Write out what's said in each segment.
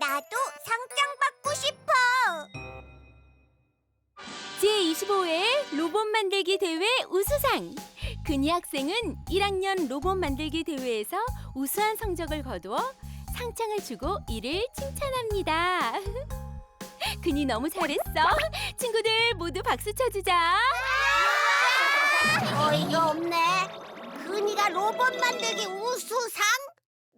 나도 상장 받고 싶어. 제25회 로봇 만들기 대회 우수상. 근희 학생은 1학년 로봇 만들기 대회에서 우수한 성적을 거두어 상장을 주고 이를 칭찬합니다. 근희 너무 잘했어. 친구들 모두 박수 쳐주자. 어이가 없네. 근이가 로봇 만들기 우수상?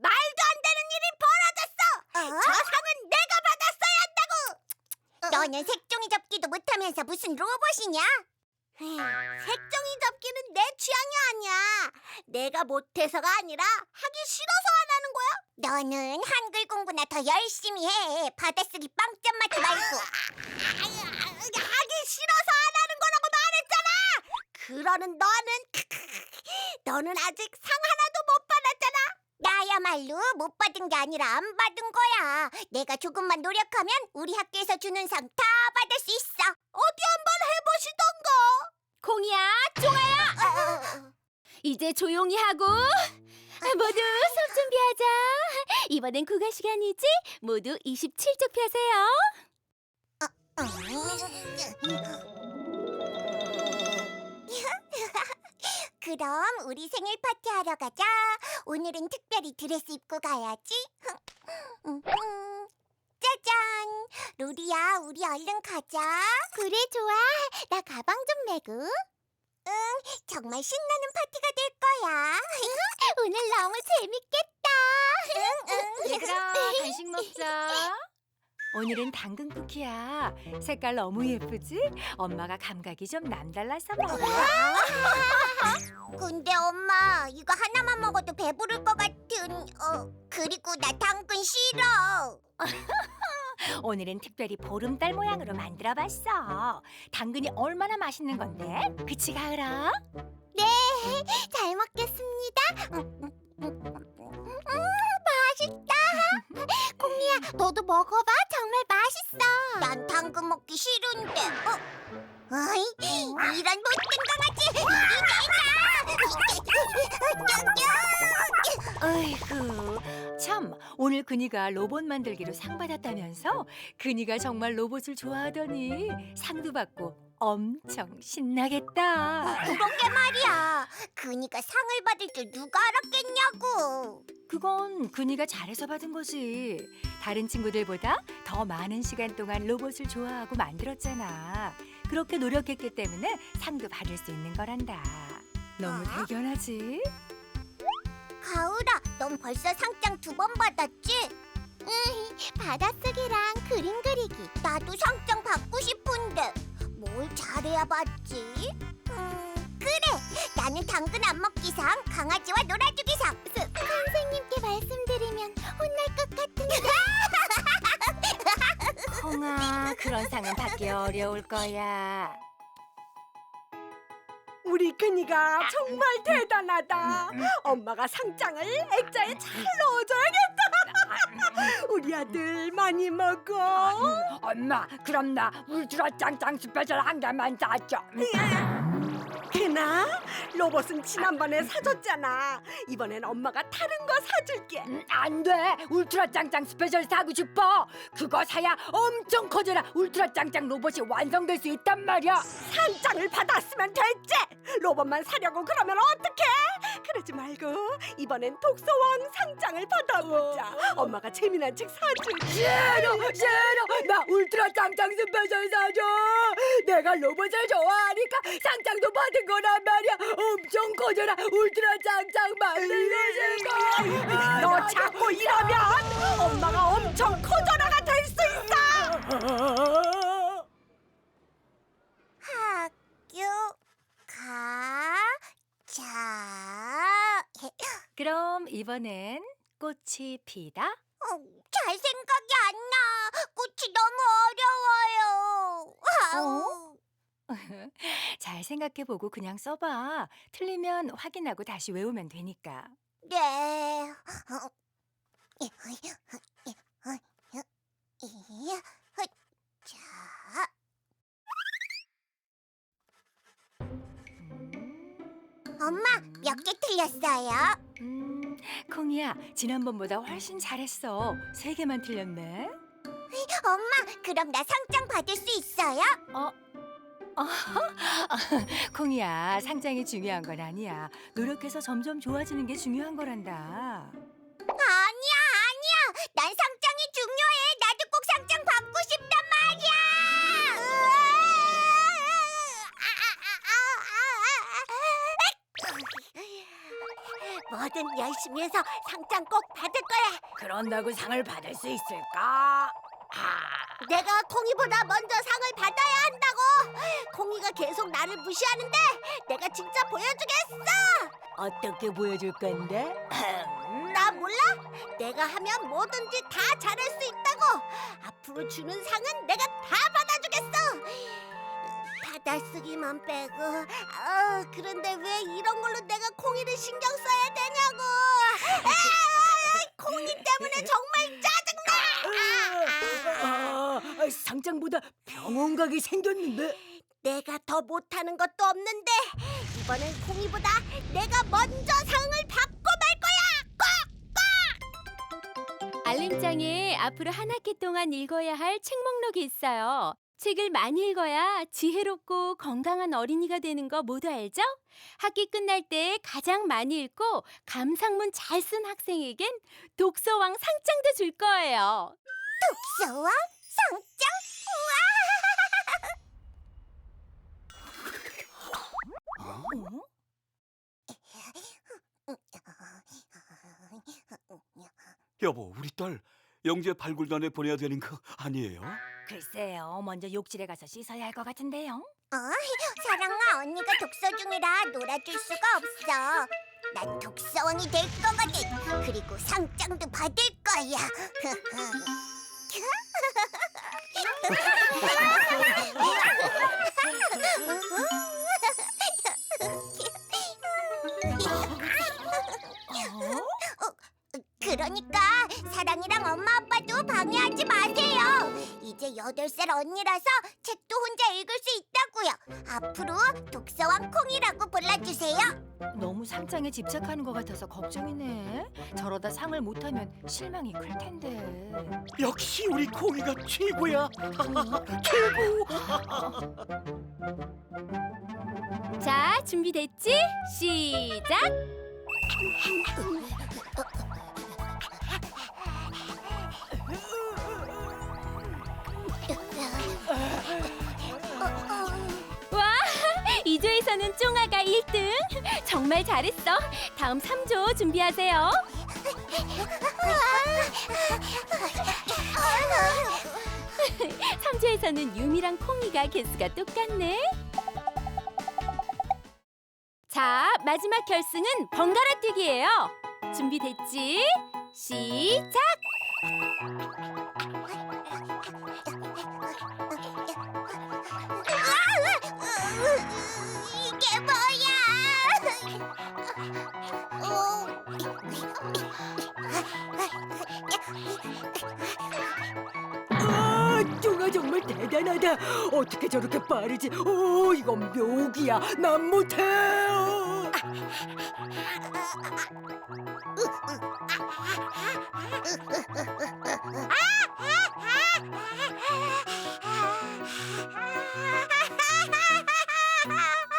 말도 안 되는 일이 벌어졌어. 저 상은 내가 받았어야 한다고. 너는 색종이 접기도 못하면서 무슨 로봇이냐? 색종이 접기는 내 취향이 아니야. 내가 못해서가 아니라 하기 싫어서 안 하는 거야. 너는 한글 공부나 더 열심히 해. 받아쓰기 빵점 맞지 말고. 하기 싫어서 안 하는 거라고 말했잖아. 그러는 너는 너는 아직 상 하나 도못 받은 게 아니라 안 받은 거야. 내가 조금만 노력하면 우리 학교에서 주는 상 다 받을 수 있어. 어디 한번 해보시던가. 공이야, 종아야. 이제 조용히 하고 모두 수업 준비하자. 이번엔 국어 시간이지? 모두 27쪽 펴세요. 그럼 우리 생일 파티 하러 가자. 오늘은 특별히 드레스 입고 가야지. 음, 음. 짜잔! 로리야, 우리 얼른 가자. 그래, 좋아. 나 가방 좀 메고. 응, 정말 신나는 파티가 될 거야. 오늘 너무 재밌겠다. 응, 응. 얘들아 간식 먹자. 오늘은 당근 쿠키야. 색깔 너무 예쁘지? 엄마가 감각이 좀 남달라서 먹어. 근데 엄마, 이거 하나만 먹어도 배부를 것 같은. 어, 그리고 나 당근 싫어. 오늘은 특별히 보름달 모양으로 만들어봤어. 당근이 얼마나 맛있는 건데? 그치 가을아? 그니가 로봇 만들기로 상 받았다면서? 그니가 정말 로봇을 좋아하더니 상도 받고 엄청 신나겠다. 그러게 말이야. 그니까 상을 받을 줄 누가 알았겠냐고. 그건 그니가 잘해서 받은 거지. 다른 친구들보다 더 많은 시간 동안 로봇을 좋아하고 만들었잖아. 그렇게 노력했기 때문에 상도 받을 수 있는 거란다. 너무 어? 대견하지? 가을아, 넌 벌써 상장 두 번 받았지? 응, 받아쓰기랑 그림 그리기. 나도 상장 받고 싶은데 뭘 잘해야 받지? 음, 그래. 나는 당근 안 먹기상, 강아지와 놀아주기상. 선생님께 말씀드리면 혼날 것 같은데. 홍아, 그런 상은 받기 어려울 거야. 우리 근이가 정말 대단하다. 엄마가 상장을 액자에 잘 넣어줘야겠다. 우리 아들 많이 먹어. 엄마, 그럼 나 울트라 짱짱 스페셜 한 개만 사줘. 그나 로봇은 지난번에 사줬잖아. 이번엔 엄마가 다른 거 사줄게. 음, 안 돼. 울트라 짱짱 스페셜 사고 싶어. 그거 사야 엄청 커져라 울트라 짱짱 로봇이 완성될 수 있단 말이야. 상장을 받았으면 됐지. 로봇만 사려고 그러면 어떡해? 그러지 말고 이번엔 독서왕 상장을 받아보자. 엄마가 재미난 책 사줄게. 싫어, 싫어. 나 울트라 짱짱 스페셜 사줘. 내가 로봇을 좋아하니까 상장도 받은 거란 말이야. 엄청 커져라 울트라 짱짱 만들고 싶어. 너 자꾸 이러면 엄마가 엄청 커져라가 될 수 있어. 학교 가자. 그럼 이번엔 꽃이 피다. 어, 잘 생각이 안 나. 꽃이 너무 어려워요. 아우. 잘 생각해보고 그냥 써봐. 틀리면 확인하고 다시 외우면 되니까. 네. 어, 자, 엄마 몇 개 틀렸어요? 음, 콩이야, 지난번보다 훨씬 잘했어. 세 개만 틀렸네. 엄마, 그럼 나 상장 받을 수 있어요? 어? 콩이야, 상장이 중요한 건 아니야. 노력해서 점점 좋아지는 게 중요한 거란다. 아니야, 아니야. 난 상장이 중요해. 나도 꼭 상장 받고 싶단 말이야. 뭐든 열심히 해서 상장 꼭 받을 거야. 그런다고 상을 받을 수 있을까? 아, 내가 콩이보다 먼저 상을 받아야 한다고. 콩이가 계속 나를 무시하는데 내가 진짜 보여주겠어. 어떻게 보여줄 건데? 나 몰라? 내가 하면 뭐든지 다 잘할 수 있다고. 앞으로 주는 상은 내가 다 받아주겠어. 받아쓰기만 빼고. 아, 그런데 왜 이런 걸로 내가 콩이를 신경 써야 되냐고. 아, 콩이 때문에 정말 상장보다 병원 가기 생겼는데. 내가 더 못하는 것도 없는데 이번엔 콩이보다 내가 먼저 상을 받고 말 거야. 알림장에 앞으로 한 학기 동안 읽어야 할 책 목록이 있어요. 책을 많이 읽어야 지혜롭고 건강한 어린이가 되는 거 모두 알죠? 학기 끝날 때 가장 많이 읽고 감상문 잘 쓴 학생에겐 독서왕 상장도 줄 거예요. 독서왕 상장. 여보, 우리 딸 영재 발굴단에 보내야 되는 거 아니에요? 글쎄요, 먼저 욕실에 가서 씻어야 할 것 같은데요. 어? 사랑아 언니가 독서 중이라 놀아줄 수가 없어. 난 독서왕이 될 거거든. 그리고 상장도 받을 거야. 그러니까 사랑이랑 엄마 아빠도 방해하지 마세요. 이제 여덟 살 언니라서 책도 혼자 읽을 수 있다고요. 앞으로 독서왕 콩이라고 불러주세요. 너무 상장에 집착하는 것 같아서 걱정이네. 저러다 상을 못하면 실망이 클 텐데. 역시 우리 콩이가 최고야. 최고. 자, 준비됐지? 시작! 2조에서는 쫑아가 1등. 정말 잘했어. 다음 3조 준비하세요. 3조에서는 유미랑 콩이가 개수가 똑같네. 자, 마지막 결승은 번갈아 뛰기예요. 준비됐지? 시작! 대단하다. 어떻게 저렇게 빠르지? 오, 이건 묘기야. 난 못해. 어.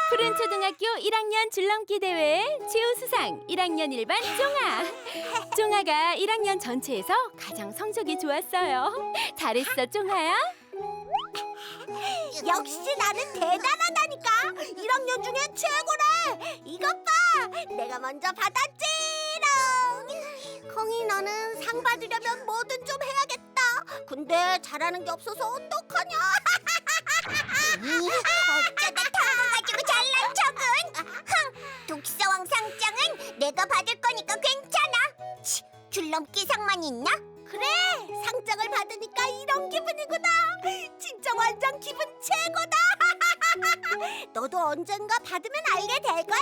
푸른 초등학교 1학년 줄넘기 대회 최우수상 1학년 1반 쫑아. 쫑아가 1학년 전체에서 가장 성적이 좋았어요. 잘했어, 쫑아야. 역시 나는 대단하다니까. 1학년 중에 최고래. 이것 봐. 내가 먼저 받았지롱. 콩이 너는 상 받으려면 뭐든 좀 해야겠다. 근데 잘하는 게 없어서 어떡하냐? 어쩌다 통보 가지고 잘난 척은? 흥, 독서왕 상장은 내가 받을 거니까 괜찮아. 치, 줄넘기 상만 있나? 기분 최고다. 너도 언젠가 받으면 알게 될 거야.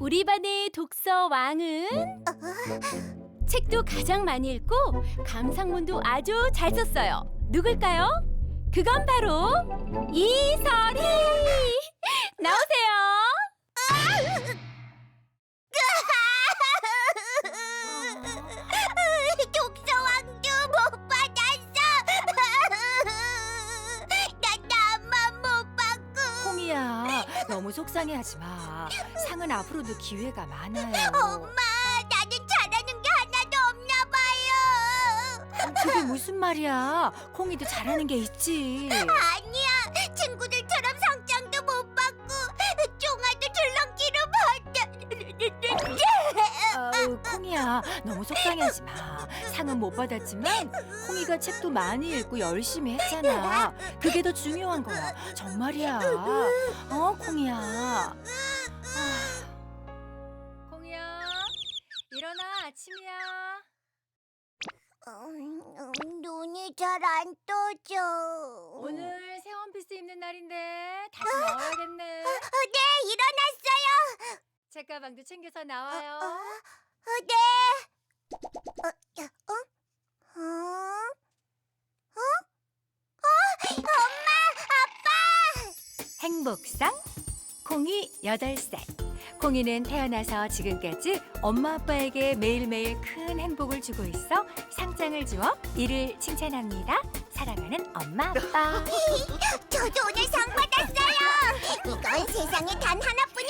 우리 반의 독서 왕은 책도 가장 많이 읽고 감상문도 아주 잘 썼어요. 누굴까요? 그건 바로 이설이. 속상해하지 마. 상은 앞으로도 기회가 많아요. 엄마, 나는 잘하는 게 하나도 없나 봐요. 그게 무슨 말이야? 콩이도 잘하는 게 있지. 아니야, 친구들처럼 상장도 못 받고 종아도 줄넘기로 받아. 아우, 콩이야, 너무 속상해하지 마. 상은 못 받았지만 콩이가 책도 많이 읽고 열심히 했잖아. 그게 더 중요한 거야. 정말이야. 어, 콩이야. 아. 콩이야, 일어나 아침이야. 음, 음, 눈이 잘 안 떠져. 오늘 새 원피스 입는 날인데 다시 넣어야겠네. 어, 네, 일어났어요. 책가방도 챙겨서 나와요. 어, 네. 어, 야, 어? 어? 어? 어? 엄마! 아빠! 행복상 공이 여덟 살 공이는 태어나서 지금까지 엄마 아빠에게 매일매일 큰 행복을 주고 있어 상장을 주어 이를 칭찬합니다. 사랑하는 엄마 아빠. 저도 오늘 상 받았어요! 이건 세상에 단 하나뿐인